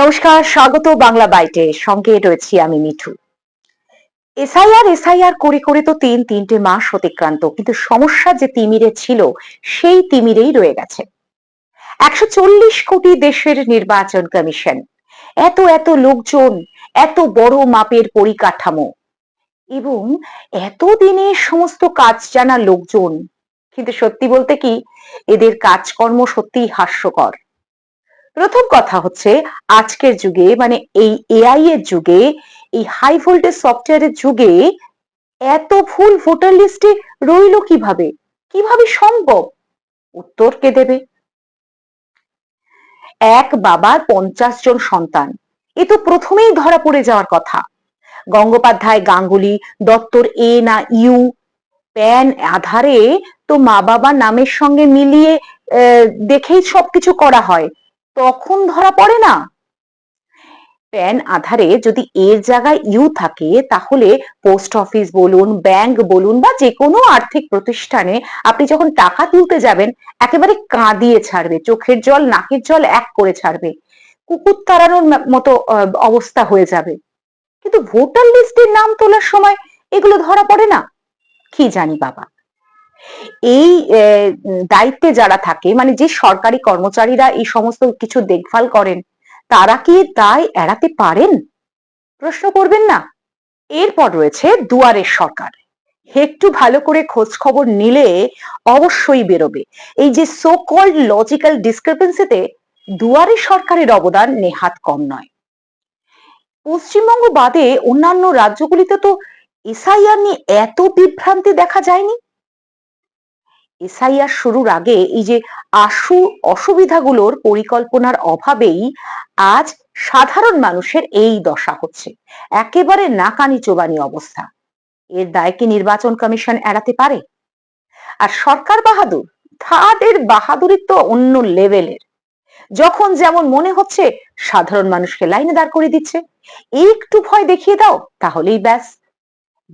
নমস্কার, স্বাগত বাংলা বাইটে। সঙ্গে রয়েছি আমি মিঠু। এসআইআর এসআইআর করে করে তো তিন, তিনটে মাস অতিক্রান্ত, কিন্তু সমস্যা যে তিমিরে ছিল, সেই তিমিরেই রয়ে গেছে। একশো চল্লিশ কোটি দেশের নির্বাচন কমিশন, এত এত লোকজন, এত বড় মাপের পরিকাঠামো, এবং এত দিনে সমস্ত কাজ জানা লোকজন, কিন্তু সত্যি বলতে কি, এদের কাজকর্ম সত্যিই হাস্যকর। প্রথম কথা হচ্ছে আজকের যুগে মানে এই এআই এর যুগে, এই হাই ভোল্টেজ সফটওয়্যারের যুগে এত ফুল ভোটার লিস্টে রইল কীভাবে? কীভাবে সম্ভব? উত্তর কে দেবে? এক বাবার পঞ্চাশ জন সন্তান। এ তো প্রথমেই ধরা পড়ে যাওয়ার কথা। গঙ্গোপাধ্যায়, গাঙ্গুলি, দত্তর এ না ইউ, প্যান আধারে তো মা বাবার নামের সঙ্গে মিলিয়ে দেখেই সবকিছু করা হয়। তখন ধরা পড়ে না। প্যান আধারে যদি এর জায়গায় ইউ থাকে, তাহলে পোস্ট অফিস বলুন, ব্যাংক বলুন বা যে কোনো আর্থিক প্রতিষ্ঠানে আপনি যখন টাকা তুলতে যাবেন, একেবারে কাঁদিয়ে ছাড়বে, চোখের জল, নাকের জল এক করে ছাড়বে। কুকুর তাড়ানোর মতো অবস্থা হয়ে যাবে। কিন্তু ভোটার লিস্টের নাম তোলার সময় এগুলো ধরা পড়ে না। কি জানি বাবা। এই দায়িত্বে যারা থাকে মানে যে সরকারি কর্মচারীরা এই সমস্ত কিছু দেখভাল করেন, তারা কি দায় এড়াতে পারেন? প্রশ্ন করবেন না। এরপর রয়েছে দুয়ারের সরকার। একটু ভালো করে খোঁজ খবর নিলে অবশ্যই বেরোবে। এই যে সো কল্ড লজিক্যাল ডিসক্রিপেন্সিতে দুয়ারে সরকারের অবদান নেহাত কম নয়। পশ্চিমবঙ্গ বাদে অন্যান্য রাজ্যগুলিতে তো এসআইআর নিয়ে এত বিভ্রান্তি দেখা যায়নি? এসআইআর শুরুর আগে এই যে আশু অসুবিধাগুলোর পরিকল্পনার অভাবেই আজ সাধারণ মানুষের এই দশা হচ্ছে। একেবারে নাকানি চোবানি অবস্থা। এর দায় কি নির্বাচন কমিশন এড়াতে পারে? আর সরকার বাহাদুর, তাদের বাহাদুরি তো অন্য লেভেলের। যখন যেমন মনে হচ্ছে সাধারণ মানুষকে লাইনে দাঁড় করে দিচ্ছে, একটু ভয় দেখিয়ে দাও, তাহলেই ব্যাস।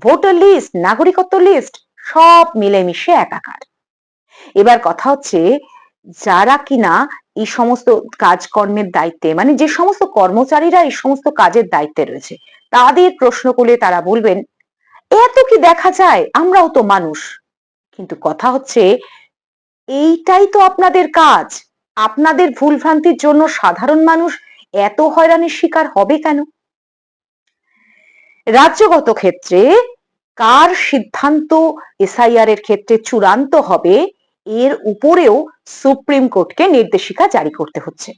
ভোটার লিস্ট, নাগরিকত্ব লিস্ট, সব মিলেমিশে একাকার। এবার কথা হচ্ছে যারা কিনা এই সমস্ত কাজকর্মের দায়িত্বে মানে যে সমস্ত কর্মচারীরা এই সমস্ত কাজের দায়িত্বে রয়েছে, তাদের প্রশ্ন করলে তারা বলবেন, এত কি দেখা যায়? আমরাও তো মানুষ। কিন্তু কথা হচ্ছে, এইটাই তো আপনাদের কাজ। আপনাদের ভুলভ্রান্তির জন্য সাধারণ মানুষ এত হয়রানির শিকার হবে কেন? রাজ্যগত ক্ষেত্রে কার সিদ্ধান্ত এসআইআর এর ক্ষেত্রে চূড়ান্ত হবে এর উপরেও সুপ্রিম কোর্টকে নির্দেশিকা জারি করতে হচ্ছে।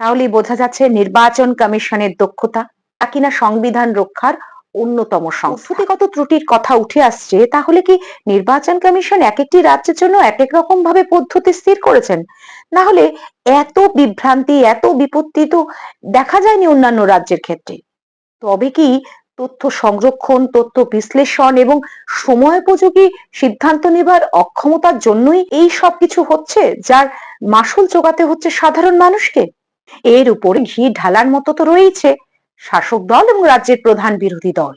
তাহলে বোঝা যাচ্ছে নির্বাচন কমিশনের দক্ষতা কিনা সংবিধান রক্ষার অন্যতম সংস্কৃতিগত ত্রুটির কথা উঠে আসছে, তাহলে কি নির্বাচন কমিশন এক একটি রাজ্যের জন্য এক এক রকম ভাবে পদ্ধতি স্থির করেছেন? না হলে এত বিভ্রান্তি, এত বিপত্তি তো দেখা যায়নি অন্যান্য রাজ্যের ক্ষেত্রে। তবে কি তথ্য সংরক্ষণ, তথ্য বিশ্লেষণ এবং সময়োপযোগী সিদ্ধান্ত নেবার অক্ষমতার জন্যই এই সব কিছু হচ্ছে, যার মাসুল জোগাতে হচ্ছে সাধারণ মানুষকে। এর উপরে ঘি ঢালার মতো তো রয়েছে শাসক দল এবং রাজ্যের প্রধান বিরোধী দল।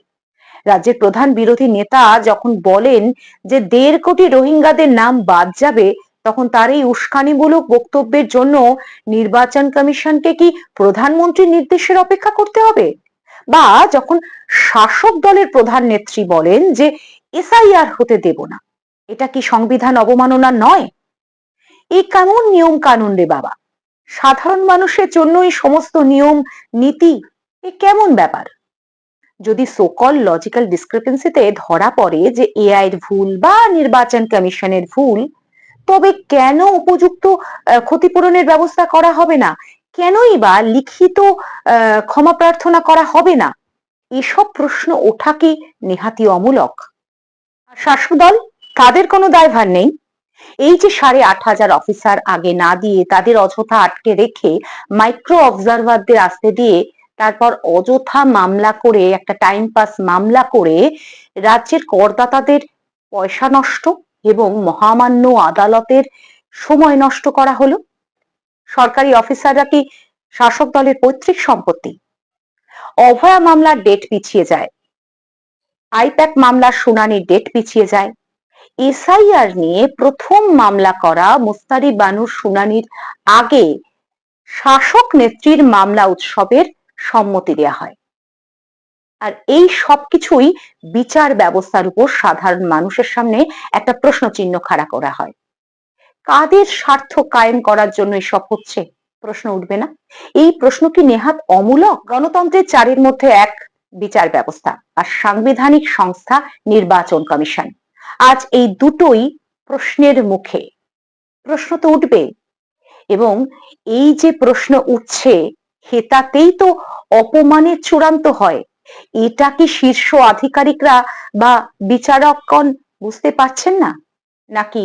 রাজ্যের প্রধান বিরোধী নেতা যখন বলেন যে দেড় কোটি রোহিঙ্গাদের নাম বাদ যাবে, তখন তার এই উস্কানিমূলক বক্তব্যের জন্য নির্বাচন কমিশনকে কি প্রধানমন্ত্রীর নির্দেশের অপেক্ষা করতে হবে? বা যখন শাসক দলের প্রধান নেত্রী বলেন যে এসআইআর হতে দেব না, এটা কি সংবিধান অবমাননা নয়? এই কেমন নিয়ম কানুন রে বাবা? সাধারণ মানুষের জন্য এই সমস্ত নিয়ম, নীতি, এ কেমন ব্যাপার? যদি সোকল লজিক্যাল ডিসক্রিপেন্সিতে ধরা পড়ে যে এআই ভুল বা নির্বাচন কমিশনের ভুল, তবে কেন উপযুক্ত ক্ষতিপূরণের ব্যবস্থা করা হবে না? কেনই বা লিখিত ক্ষমা প্রার্থনা করা হবে না? এসব প্রশ্ন ওঠা কি নেহাতি অমূলক। শাসক দল তাদের কোনো দায়ভার নেই। এই যে সাড়ে আট হাজার অফিসার আগে না দিয়ে তাদের অযথা আটকে রেখে মাইক্রো অবজারভারদের আসতে দিয়ে তারপর অযথা মামলা করে, একটা টাইম পাস মামলা করে রাজ্যের করদাতাদের পয়সা নষ্ট এবং মহামান্য আদালতের সময় নষ্ট করা হলো। সরকারি অফিসাররা কি শাসক দলের পৈতৃক সম্পত্তি? অভয়া মামলার ডেট পিছিয়ে যায়। আইপ্যাক মামলার শুনানির ডেট পিছিয়ে যায়। এসআইআর নিয়ে প্রথম মামলা করা মুস্তারি বানুর শুনানির আগে শাসক নেত্রীর মামলা উৎসবের সম্মতি দেয়া হয়। আর এই সবকিছুই বিচার ব্যবস্থার উপর সাধারণ মানুষের সামনে একটা প্রশ্ন চিহ্ন খাড়া করা হয়। কাদের স্বার্থ কায়েম করার জন্য এসব হচ্ছে? প্রশ্ন উঠবে না। এই প্রশ্ন কি নেহাত অমূলক? গণতন্ত্রের চারের মধ্যে এক বিচার ব্যবস্থা আর সাংবিধানিক সংস্থা নির্বাচন কমিশন। আজ এই দুটোই প্রশ্নের মুখে। প্রশ্ন তো উঠবে। এবং এই যে প্রশ্ন উঠছে, হেতাতেই তো অপমানের চূড়ান্ত হয়। এটা কি শীর্ষ আধিকারিকরা বা বিচারকগণ বুঝতে পারছেন না? নাকি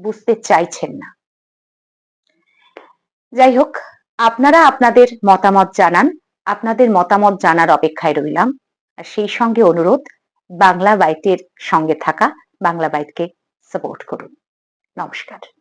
বুঝতে চাইছেন না। যাই হোক, আপনারা আপনাদের মতামত জানান, আপনাদের মতামত জানার অপেক্ষায় রইলাম। আর সেই সঙ্গে অনুরোধ, বাংলা বাইটের সঙ্গে থাকা, বাংলা বাইটকে সাপোর্ট করুন। নমস্কার।